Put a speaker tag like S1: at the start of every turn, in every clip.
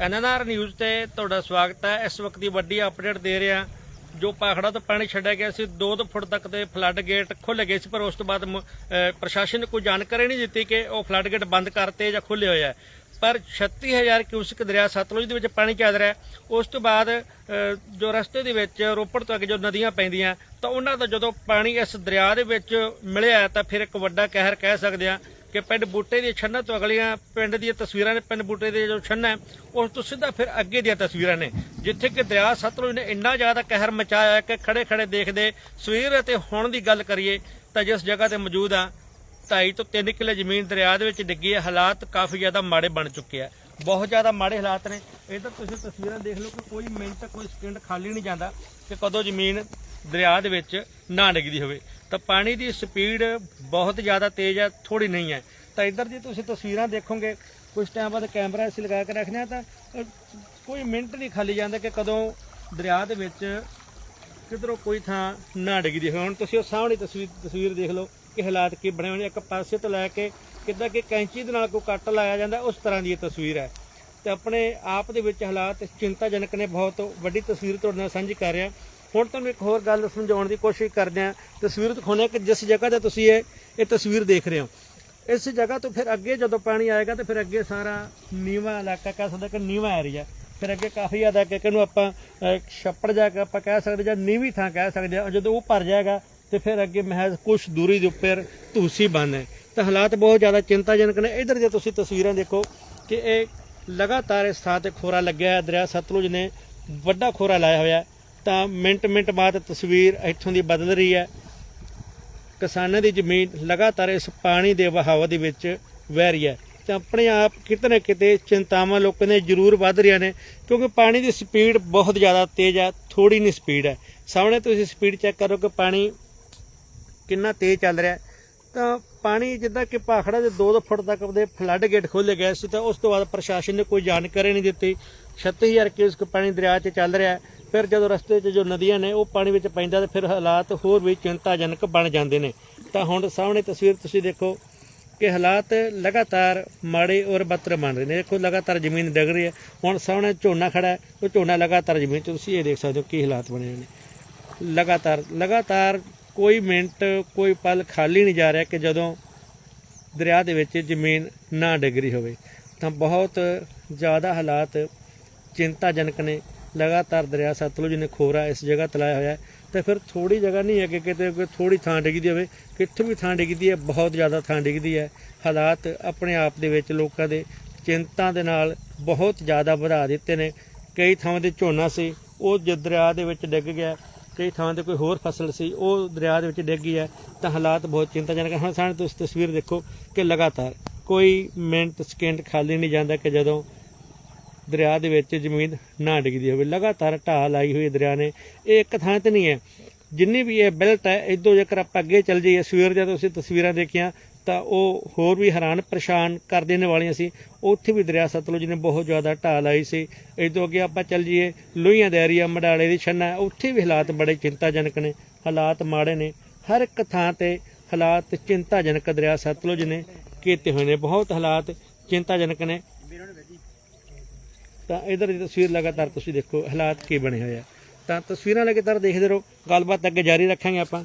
S1: NNR news ਤੇ ਤੁਹਾਡਾ ਸਵਾਗਤ ਹੈ। ਇਸ ਵਕਤ ਦੀ ਵੱਡੀ ਅਪਡੇਟ ਦੇ ਰਿਹਾ ਜੋ ਪਾਖੜਾ ਤੋਂ ਪਾਣੀ ਛੱਡਿਆ ਗਿਆ ਸੀ 2 ਫੁੱਟ ਤੱਕ ਦੇ ਫਲੱਡ ਗੇਟ ਖੁੱਲ੍ਹ ਗਏ ਸੀ, ਪਰ ਉਸ ਤੋਂ ਬਾਅਦ ਪ੍ਰਸ਼ਾਸਨ ਨੇ ਕੋਈ ਜਾਣਕਾਰੀ ਨਹੀਂ ਦਿੱਤੀ ਕਿ ਉਹ ਫਲੱਡ ਗੇਟ ਬੰਦ ਕਰਤੇ ਜਾਂ ਖੁੱਲੇ ਹੋਏ ਆ। ਪਰ 36000 ਕਿਊਸਿਕ ਦਰਿਆ ਸਤਲੁਜ ਦੇ ਵਿੱਚ ਪਾਣੀ ਚੱਲ ਰਿਹਾ ਉਸ ਤੋਂ ਬਾਅਦ ਜੋ ਰਸਤੇ ਦੇ ਵਿੱਚ ਰੋਪੜ ਤੋਂ ਅੱਗੇ ਜੋ ਨਦੀਆਂ ਪੈਂਦੀਆਂ, ਤਾਂ ਉਹਨਾਂ ਦਾ ਜਦੋਂ ਪਾਣੀ ਇਸ ਦਰਿਆ ਦੇ ਵਿੱਚ ਮਿਲਿਆ, ਤਾਂ ਫਿਰ ਇੱਕ ਵੱਡਾ ਕਹਿਰ ਕਹਿ ਸਕਦੇ ਆ ਕਿ ਪਿੰਡ ਬੂਟੇ ਦੀ ਛੰਨਾ ਤੋਂ ਅਗਲੀਆਂ ਪਿੰਡ ਦੀਆਂ ਤਸਵੀਰਾਂ ਨੇ ਪਿੰਡ ਬੂਟੇ ਦੇ ਜੋ ਛੰਨਾ ਹੈ, ਉਸ ਤੋਂ ਸਿੱਧਾ ਫਿਰ ਅੱਗੇ ਦੀਆਂ ਤਸਵੀਰਾਂ ਨੇ ਜਿੱਥੇ ਕਿ ਦਰਿਆ ਸਤਲੁਜ ਨੇ ਇੰਨਾ ਜ਼ਿਆਦਾ ਕਹਿਰ ਮਚਾਇਆ ਕਿ ਖੜੇ ਖੜੇ ਦੇਖਦੇ ਸਵੇਰ ਅਤੇ ਹੁਣ ਦੀ ਗੱਲ ਕਰੀਏ ਤਾਂ ਜਿਸ ਜਗ੍ਹਾ ਤੇ ਮੌਜੂਦ ਆ ਢਾਈ ਤੋਂ 3 ਕਿੱਲੇ ਜ਼ਮੀਨ ਦਰਿਆ ਦੇ ਵਿੱਚ ਡਿੱਗੀ ਹੈ ਹਾਲਾਤ ਕਾਫੀ ਜ਼ਿਆਦਾ ਮਾੜੇ ਬਣ ਚੁੱਕੇ ਆ। ਬਹੁਤ ਜ਼ਿਆਦਾ ਮਾੜੇ ਹਾਲਾਤ ਨੇ। ਇਹ ਤਾਂ ਤੁਸੀਂ ਤਸਵੀਰਾਂ ਦੇਖ ਲਓ ਕਿ ਕੋਈ ਮਿੰਟ ਕੋਈ ਸਕਿੰਟ ਖਾਲੀ ਨਹੀਂ ਜਾਂਦਾ ਕਿ ਕਦੋਂ ਜ਼ਮੀਨ ਦਰਿਆ ਦੇ ਵਿੱਚ ਨਾ ਡਿੱਗਦੀ ਹੋਵੇ। ਤਾਂ ਪਾਣੀ ਦੀ ਸਪੀਡ ਬਹੁਤ ਜ਼ਿਆਦਾ ਤੇਜ਼ ਹੈ ਥੋੜੀ ਨਹੀਂ ਹੈ। ਤਾਂ ਇੱਧਰ ਜੇ ਤੁਸੀਂ ਤਸਵੀਰਾਂ ਦੇਖੋਗੇ ਕੁਝ ਟਾਈਮ ਬਾਅਦ ਕੈਮਰਾ ਅਸੀਂ ਲਗਾ ਕੇ ਰੱਖਦੇ ਹਾਂ ਤਾਂ ਕੋਈ ਮਿੰਟ ਨਹੀਂ ਖਾਲੀ ਜਾਂਦਾ ਕਿ ਕਦੋਂ ਦਰਿਆ ਦੇ ਵਿੱਚ ਕਿਧਰੋਂ ਕੋਈ ਥਾਂ ਨਾ ਡਿੱਗਦੀ ਹੋਵੇ। ਹੁਣ ਤੁਸੀਂ ਉਹ ਸਾਹਮਣੇ ਤਸਵੀਰ ਤਸਵੀਰ ਦੇਖ ਲਓ ਕਿ ਹਾਲਾਤ ਕੀ ਬਣੇ ਹੋਏ ਨੇ। ਇੱਕ ਪਾਸੇ ਤੋਂ ਲੈ ਕੇ ਕਿੱਦਾਂ ਕਿ ਕੈਂਚੀ ਦੇ ਨਾਲ ਕੋਈ ਕੱਟ ਲਾਇਆ ਜਾਂਦਾ, ਉਸ ਤਰ੍ਹਾਂ ਦੀ ਇਹ ਤਸਵੀਰ ਹੈ। ਤੇ ਆਪਣੇ ਆਪ ਦੇ ਵਿੱਚ ਹਾਲਾਤ ਚਿੰਤਾਜਨਕ ਨੇ, ਬਹੁਤ ਵੱਡੀ ਤਸਵੀਰ ਤੁਹਾਡੇ ਨਾਲ ਸਾਂਝੀ ਕਰ ਰਿਹਾ। ਹੁਣ ਤੁਹਾਨੂੰ ਇੱਕ ਹੋਰ ਗੱਲ ਸਮਝਾਉਣ ਦੀ ਕੋਸ਼ਿਸ਼ ਕਰਦੇ ਹਾਂ। ਤਸਵੀਰ ਦਿਖਾਉਂਦੇ ਕਿ ਜਿਸ ਜਗ੍ਹਾ ਤੇ ਤੁਸੀਂ ਇਹ ਇਹ ਤਸਵੀਰ ਦੇਖ ਰਹੇ ਹੋ। ਇਸ ਜਗ੍ਹਾ ਤੋਂ ਫਿਰ ਅੱਗੇ ਜਦੋਂ ਪਾਣੀ ਆਏਗਾ ਤੇ ਫਿਰ ਅੱਗੇ ਸਾਰਾ ਨੀਵਾ ਇਲਾਕਾ ਕਹਿ ਸਕਦੇ ਕਿ ਨੀਵਾ ਏਰੀਆ ਫਿਰ ਅੱਗੇ ਕਾਫੀ ਜ਼ਿਆਦਾ ਕਿ ਕਿਹਨੂੰ ਆਪਾਂ ਛੱਪੜ ਜਾ ਕੇ ਆਪਾਂ ਕਹਿ ਸਕਦੇ ਜਾਂ ਨੀਵੀਂ ਥਾਂ ਕਹਿ ਸਕਦੇ ਹਾਂ। ਜਦੋਂ ਉਹ ਭਰ ਜਾਏਗਾ ਤੇ ਫਿਰ ਅੱਗੇ ਮਹਿਜ਼ ਕੁਝ ਦੂਰੀ ਦੇ ਉੱਪਰ ਧੂਸੀ ਬੰਨ ਹੈ। ਤਾਂ ਹਾਲਾਤ ਬਹੁਤ ਜ਼ਿਆਦਾ ਚਿੰਤਾਜਨਕ ਨੇ। ਇਧਰ ਜੇ ਤੁਸੀਂ ਤਸਵੀਰਾਂ ਦੇਖੋ ਕਿ ਇਹ ਲਗਾਤਾਰ ਇਸ ਥਾਂ ਤੇ ਖੋਰਾ ਲੱਗਿਆ ਹੈ। ਦਰਿਆ ਸਤਲੁਜ ਨੇ ਵੱਡਾ ਖੋਰਾ ਲਾਇਆ ਹੋਇਆ ਤਾਂ ਮਿੰਟ ਮਿੰਟ ਬਾਅਦ ਤਸਵੀਰ ਇੱਥੋਂ ਦੀ ਬਦਲ ਰਹੀ ਹੈ। ਕਿਸਾਨਾਂ ਦੀ ਜ਼ਮੀਨ ਲਗਾਤਾਰ ਇਸ ਪਾਣੀ ਦੇ ਵਹਾਅ ਦੇ ਵਿੱਚ ਵਹਿ ਰਹੀ ਹੈ। ਤੇ ਆਪਣੇ ਆਪ ਕਿਤੇ ਨਾ ਕਿਤੇ ਚਿੰਤਾਵਾਂ ਲੋਕਾਂ ਦੇ ਜ਼ਰੂਰ ਵੱਧ ਰਹੀਆਂ ਨੇ, ਕਿਉਂਕਿ ਪਾਣੀ ਦੀ ਸਪੀਡ ਬਹੁਤ ਜ਼ਿਆਦਾ ਤੇਜ਼ ਹੈ ਥੋੜੀ ਨਹੀਂ ਸਪੀਡ ਹੈ। ਸਾਹਮਣੇ ਤੁਸੀਂ ਸਪੀਡ ਚੈੱਕ ਕਰੋ ਕਿ ਪਾਣੀ ਕਿੰਨਾ ਤੇਜ਼ ਚੱਲ ਰਿਹਾ ਤਾਂ ਪਾਣੀ ਜਿੱਦਾਂ ਕਿ ਭਾਖੜਾ ਦੇ 2-2 ਫੁੱਟ ਤੱਕ ਦੇ ਫਲੱਡ ਗੇਟ ਖੋਲੇ ਗਏ ਸੀ, ਤਾਂ ਉਸ ਤੋਂ ਬਾਅਦ ਪ੍ਰਸ਼ਾਸਨ ਨੇ ਕੋਈ ਜਾਣਕਾਰੀ ਨਹੀਂ ਦਿੱਤੀ। 36000 ਕਿਊਸਕ ਪਾਣੀ ਦਰਿਆ 'ਚ ਚੱਲ ਰਿਹਾ ਹੈ। ਫਿਰ ਜਦੋਂ ਰਸਤੇ 'ਚ ਜੋ ਨਦੀਆਂ ਨੇ, ਉਹ ਪਾਣੀ ਵਿੱਚ ਪੈਂਦਾ ਤੇ ਫਿਰ ਹਾਲਾਤ ਹੋਰ ਵੀ ਚਿੰਤਾਜਨਕ ਬਣ ਜਾਂਦੇ ਨੇ। ਤਾਂ ਹੁਣ ਸਾਹਮਣੇ ਤਸਵੀਰ ਤੁਸੀਂ ਦੇਖੋ ਕਿ ਹਾਲਾਤ ਲਗਾਤਾਰ ਮਾੜੇ ਔਰ ਬੱਤਰ ਬਣ ਰਹੇ ਨੇ। ਦੇਖੋ, ਲਗਾਤਾਰ ਜ਼ਮੀਨ ਡਿੱਗ ਰਹੀ ਹੈ। ਹੁਣ ਸਾਹਮਣੇ ਝੋਨਾ ਖੜਾ ਹੈ। ਉਹ ਝੋਨਾ ਲਗਾਤਾਰ ਜ਼ਮੀਨ 'ਚ, ਤੁਸੀਂ ਇਹ ਦੇਖ ਸਕਦੇ ਹੋ ਕੀ ਹਾਲਾਤ ਬਣੇ ਹੋਏ ਨੇ। ਲਗਾਤਾਰ ਲਗਾਤਾਰ ਕੋਈ ਮਿੰਟ, ਕੋਈ ਪਲ ਖਾਲੀ ਨਹੀਂ ਜਾ ਰਿਹਾ ਕਿ ਜਦੋਂ ਦਰਿਆ ਦੇ ਵਿੱਚ ਜ਼ਮੀਨ ਨਾ ਡਿੱਗ ਰਹੀ ਹੋਵੇ। ਤਾਂ ਬਹੁਤ ਜ਼ਿਆਦਾ ਹਾਲਾਤ ਚਿੰਤਾਜਨਕ ਨੇ। ਲਗਾਤਾਰ ਦਰਿਆ ਸਤਲੁਜ ਨੇ ਖੋਰਾ ਇਸ ਜਗ੍ਹਾ ਤਲਾਇਆ ਹੋਇਆ ਹੈ। ਤੇ ਫਿਰ ਥੋੜੀ ਜਗ੍ਹਾ ਨਹੀਂ ਹੈ ਕਿ ਕਿਤੇ ਕੋਈ ਥੋੜੀ ਥਾਂ ਡਿੱਗਦੀ ਹੋਵੇ, ਕਿੱਥੋਂ ਵੀ ਥਾਂ ਡਿੱਗਦੀ ਹੈ, ਬਹੁਤ ਜ਼ਿਆਦਾ ਥਾਂ ਡਿੱਗਦੀ ਹੈ। ਹਾਲਾਤ ਆਪਣੇ ਆਪ ਦੇ ਵਿੱਚ ਲੋਕਾਂ ਦੇ ਚਿੰਤਾ ਦੇ ਨਾਲ ਬਹੁਤ ਜ਼ਿਆਦਾ ਵਧਾ ਦਿੱਤੇ ਨੇ। ਕਈ ਥਾਵਾਂ ਤੇ ਝੋਨਾ ਸੀ, ਉਹ ਜ ਦਰਿਆ ਦੇ ਵਿੱਚ ਡਿੱਗ ਗਿਆ, ਕਈ ਥਾਵਾਂ ਤੇ ਕੋਈ ਹੋਰ ਫਸਲ ਸੀ, ਉਹ ਦਰਿਆ ਦੇ ਵਿੱਚ ਡਿੱਗ ਗਈ ਹੈ ਤਾਂ ਹਾਲਾਤ ਬਹੁਤ ਚਿੰਤਾਜਨਕ ਹਨ। ਸਾਨੂੰ ਤੁਸੀਂ ਤਸਵੀਰ ਦੇਖੋ ਕਿ ਲਗਾਤਾਰ ਕੋਈ ਮਿੰਟ ਸਕਿੰਟ ਖਾਲੀ ਨਹੀਂ ਜਾਂਦਾ ਕਿ ਜਦੋਂ ਦਰਿਆ ਦੇ ਵਿੱਚ ਜ਼ਮੀਨ ਨਾ ਡਿੱਗਦੀ ਹੋਵੇ। ਲਗਾਤਾਰ ਢਾਹ ਲਾਈ ਹੋਈ ਦਰਿਆ ਨੇ। ਇਹ ਇੱਕ ਥਾਂ ਤੇ ਨਹੀਂ ਹੈ। ਜਿੰਨੀ ਵੀ ਇਹ ਬੈਲਟ ਹੈ ਇਦੋਂ ਜੇਕਰ ਆਪਾਂ ਅੱਗੇ ਚੱਲ ਜਾਈਏ, ਸਵੇਰ ਜਦੋਂ ਅਸੀਂ ਤਸਵੀਰਾਂ ਦੇਖੀਆਂ, ਤਾਂ ਉਹ ਹੋਰ ਵੀ ਹੈਰਾਨ ਪਰੇਸ਼ਾਨ ਕਰ ਦੇਣ ਵਾਲੀਆਂ ਸੀ। ਉੱਥੇ ਵੀ ਦਰਿਆ ਸਤਲੁਜ ਨੇ ਬਹੁਤ ਜ਼ਿਆਦਾ ਢਾਹ ਲਾਈ ਸੀ। ਇਦੋਂ ਅੱਗੇ ਆਪਾਂ ਚੱਲ ਜਾਈਏ, ਲੋਹੀਆਂ ਦਾ ਏਰੀਆ, ਮਡਾਲੇ ਦੀ ਛੰਨਾ ਉੱਥੇ ਵੀ ਹਾਲਾਤ ਬੜੇ ਚਿੰਤਾਜਨਕ ਨੇ। ਹਾਲਾਤ ਮਾੜੇ ਨੇ। ਹਰ ਇੱਕ ਥਾਂ ਤੇ ਹਾਲਾਤ ਚਿੰਤਾਜਨਕ ਦਰਿਆ ਸਤਲੁਜ ਨੇ ਕੀਤੇ ਹੋਏ ਨੇ। ਬਹੁਤ ਹਾਲਾਤ ਚਿੰਤਾਜਨਕ ਨੇ। ਤਾਂ ਇਧਰ ਦੀ ਤਸਵੀਰ ਲਗਾਤਾਰ ਤੁਸੀਂ ਦੇਖੋ ਹਾਲਾਤ ਕੀ ਬਣੇ ਹੋਏ ਆ। ਤਾਂ ਤਸਵੀਰਾਂ ਲਗਾਤਾਰ ਦੇਖਦੇ ਰਹੋ, ਗੱਲਬਾਤ ਅੱਗੇ ਜਾਰੀ ਰੱਖਾਂਗੇ ਆਪਾਂ।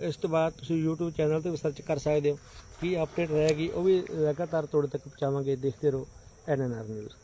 S1: ਇਸ ਤੋਂ ਬਾਅਦ ਤੁਸੀਂ YouTube ਚੈਨਲ ਤੇ ਵੀ ਸਰਚ ਕਰ ਸਕਦੇ ਹੋ। ਕੀ ਅਪਡੇਟ ਰਹੇਗੀ, ਉਹ ਵੀ ਲਗਾਤਾਰ ਤੁਹਾਡੇ ਤੱਕ ਪਹੁੰਚਾਵਾਂਗੇ। ਦੇਖਦੇ ਰਹੋ ਐਨਐਨਆਰ ਨਿਊਜ਼।